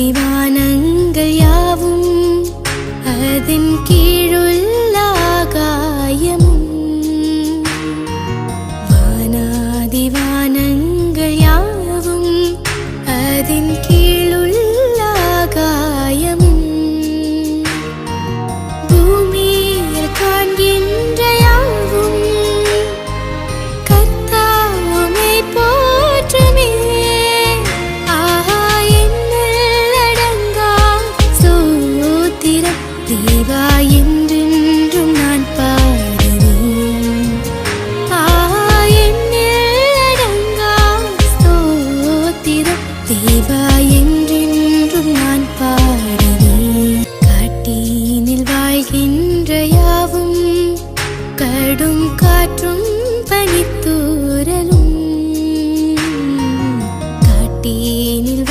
வானாதிவானங்கள் யார்? தேவா என்றென்றும் நான் பாடுவே ஆடங்கா ஸ்தோத்திரம். தேவா என்றென்றும் நான் பாடுவே காட்டீனில் வாழ்கின்ற யாவும் கடும் காற்றும் பனித்தூரலும் காட்டீனில்